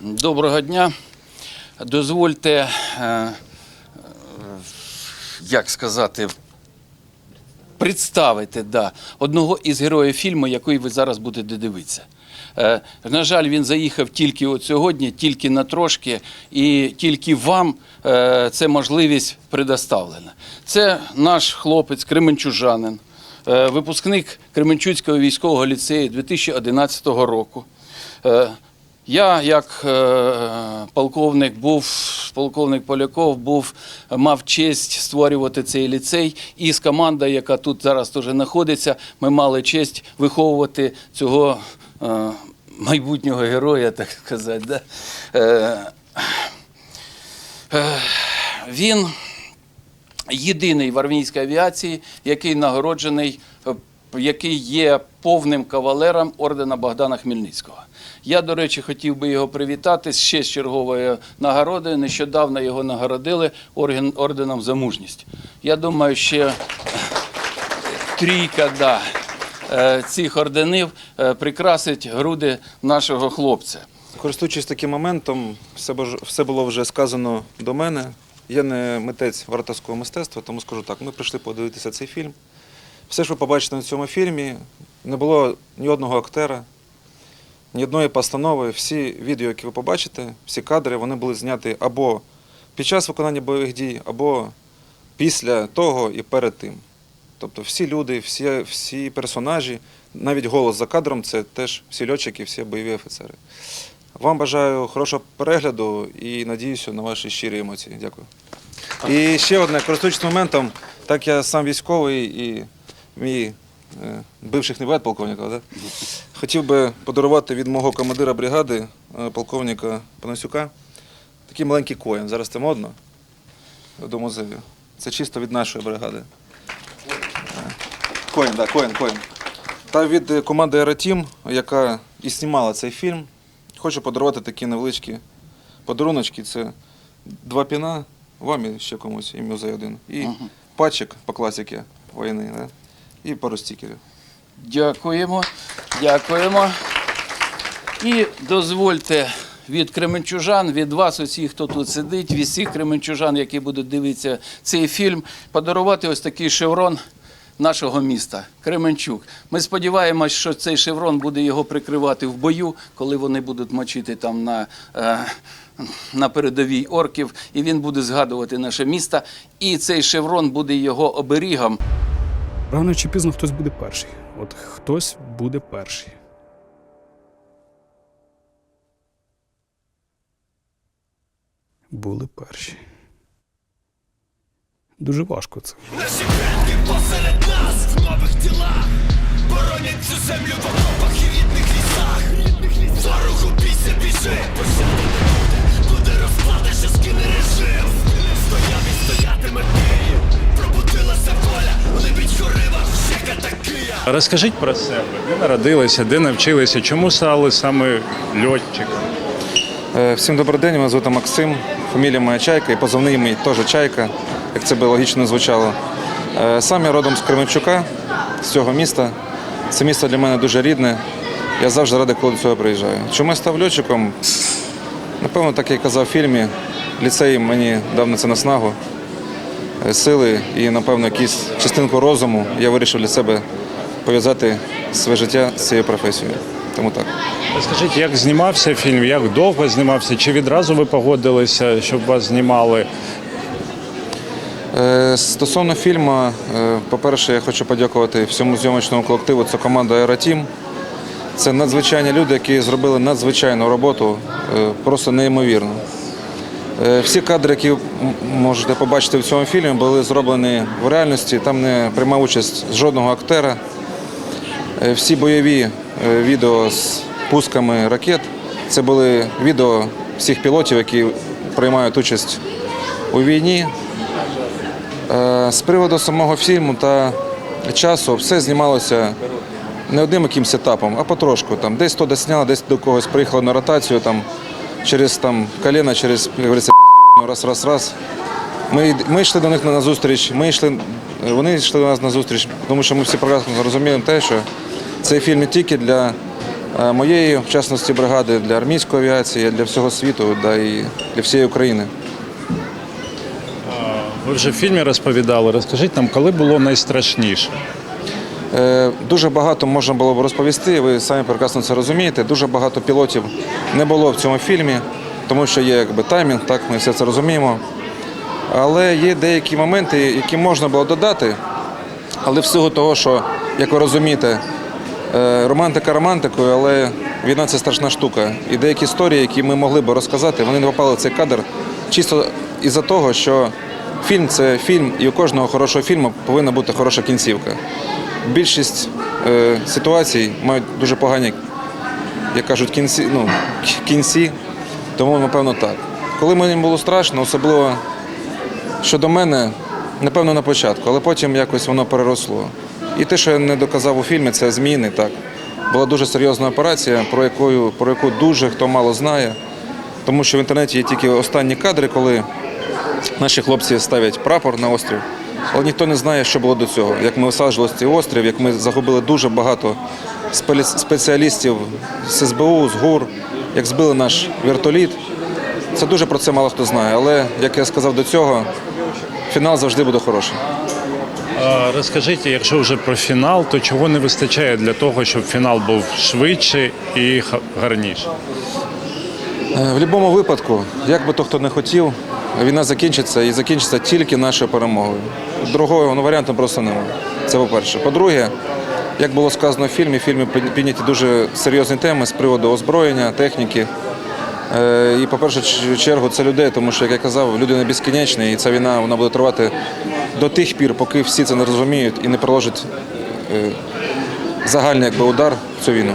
Доброго дня. Дозвольте, е, як сказати, представити да, одного із героїв фільму, який ви зараз будете дивитися. Е, На жаль, він заїхав тільки от сьогодні, тільки на трошки, і тільки вам е, це можливість предоставлена. Це наш хлопець, кременчужанин, випускник Кременчуцького військового ліцею 2011 року. Я, як е, полковник, був полковник Поляков, був мав честь створювати цей ліцей. І з командою, яка тут зараз теж знаходиться, ми мали честь виховувати цього е, майбутнього героя, так сказати. Да? Е, він єдиний в армійській авіації, який нагороджений, який є повним кавалером ордена Богдана Хмельницького. Я, до речі, хотів би його привітати ще з черговою нагородою. Нещодавно його нагородили орденом за мужність. Я думаю, ще трійка да, е, цих орденів е, прикрасить груди нашого хлопця. Користуючись таким моментом, все було вже сказано до мене. Я не митець вартовського мистецтва, тому скажу так: ми прийшли подивитися цей фільм. Все, що ви побачите на цьому фільмі, не було ні одного актера, ні одної постанови. Всі відео, які ви побачите, всі кадри, вони були зняті або під час виконання бойових дій, або після того і перед тим. Тобто всі люди, всі, всі персонажі, навіть голос за кадром це теж всі льотчики, всі бойові офіцери. Вам бажаю хорошого перегляду і надіюся на ваші щирі емоції. Дякую. І ще одне, користуючись моментом, так я сам військовий і мій е, бивших не полковника, да? хотів би подарувати від мого командира бригади, е, полковника Панасюка, такий маленький коін. Зараз це модно до музею. Це чисто від нашої бригади. Коін, так, коін, коін. Та від е, команди Аератім, яка і знімала цей фільм, хочу подарувати такі невеличкі подаруночки. Це два піна, вам і ще комусь, і музей один. І Мгм. патчик по класіки війни, да? І пару стікерів. Дякуємо, дякуємо. І дозвольте від кременчужан, від вас, усіх, хто тут сидить, від всіх кременчужан, які будуть дивитися цей фільм, подарувати ось такий шеврон нашого міста Кременчук. Ми сподіваємось, що цей шеврон буде його прикривати в бою, коли вони будуть мочити там на. Е, на передовій орків, і він буде згадувати наше місто. І цей шеврон буде його оберігом. Рано чи пізно хтось буде перший. От хтось буде перший. Були перші. Дуже важко це. Наші предки посеред нас в нових тілах Боронять цю землю в окопах і рідних лісах Ворогу бійся, біжи Пощади Розкажіть про себе, де народилися, де навчилися, чому стали саме льотчиком? Е, Всім добрий день, мене звати Максим, фамілія моя Чайка і позивний мій теж Чайка, як це би логічно звучало. Е, Сам я родом з Кременчука, з цього міста. Це місто для мене дуже рідне. Я завжди радий, коли до цього приїжджаю. Чому я став льотчиком? Напевно, так я казав в фільмі, ліцей мені дав на це наснагу, е, сили і, напевно, якусь частинку розуму я вирішив для себе пов'язати своє життя з цією професією. Тому так. Розкажіть, як знімався фільм, як довго знімався, чи відразу ви погодилися, щоб вас знімали? Е, Стосовно фільму, е, по-перше, я хочу подякувати всьому зйомочному колективу. Це команда Аеротім. Це надзвичайні люди, які зробили надзвичайну роботу, е, просто неймовірно. Всі кадри, які можете побачити в цьому фільмі, були зроблені в реальності. Там не приймав участь жодного актера. Е, Всі бойові е, відео з пусками ракет це були відео всіх пілотів, які приймають участь у війні. Е, З приводу самого фільму та часу все знімалося не одним якимось етапом, а потрошку. Там, десь то досняли, десь до когось приїхало на ротацію, там, через там, коліна, через раз, раз, раз. Ми, ми йшли до них на зустріч, ми йшли, вони йшли до нас на зустріч, тому що ми всі прекрасно розуміємо те, що цей фільм не тільки для е, моєї, в частності, бригади для армійської авіації, для всього світу, да і для всієї України. Ви вже в фільмі розповідали. Розкажіть нам, коли було найстрашніше? Е, Дуже багато можна було б розповісти, ви самі прекрасно це розумієте. Дуже багато пілотів не було в цьому фільмі, тому що є якби таймінг, так, ми все це розуміємо. Але є деякі моменти, які можна було додати, але всього того, що, як ви розумієте, романтика романтикою, але війна це страшна штука. І деякі історії, які ми могли б розказати, вони не попали в цей кадр чисто із-за того, що фільм це фільм, і у кожного хорошого фільму повинна бути хороша кінцівка. Більшість е, ситуацій мають дуже погані, як кажуть, кінці, ну, кінці, тому напевно так. Коли мені було страшно, особливо щодо мене, напевно, на початку, але потім якось воно переросло. І те, що я не доказав у фільмі, це зміни. Так. Була дуже серйозна операція, про яку, про яку дуже хто мало знає. Тому що в інтернеті є тільки останні кадри, коли наші хлопці ставлять прапор на острів. Але ніхто не знає, що було до цього. Як ми висаджували цей острів, як ми загубили дуже багато спеціалістів з СБУ, з ГУР, як збили наш вертоліт. Це дуже про це мало хто знає. Але як я сказав до цього, фінал завжди буде хороший. Розкажіть, якщо вже про фінал, то чого не вистачає для того, щоб фінал був швидше і гарніше? Е, В будь-якому випадку, як би то хто не хотів, війна закінчиться і закінчиться тільки нашою перемогою. Другого ну, варіанту просто немає. Це по-перше. По-друге, як було сказано в фільмі, в фільмі підняті дуже серйозні теми з приводу озброєння, техніки. Е, І, по-перше, чергу це людей, тому що, як я казав, люди не безкінечні, і ця війна вона буде тривати до тих пір, поки всі це не розуміють і не приложать е, загальний якби, удар в цю війну.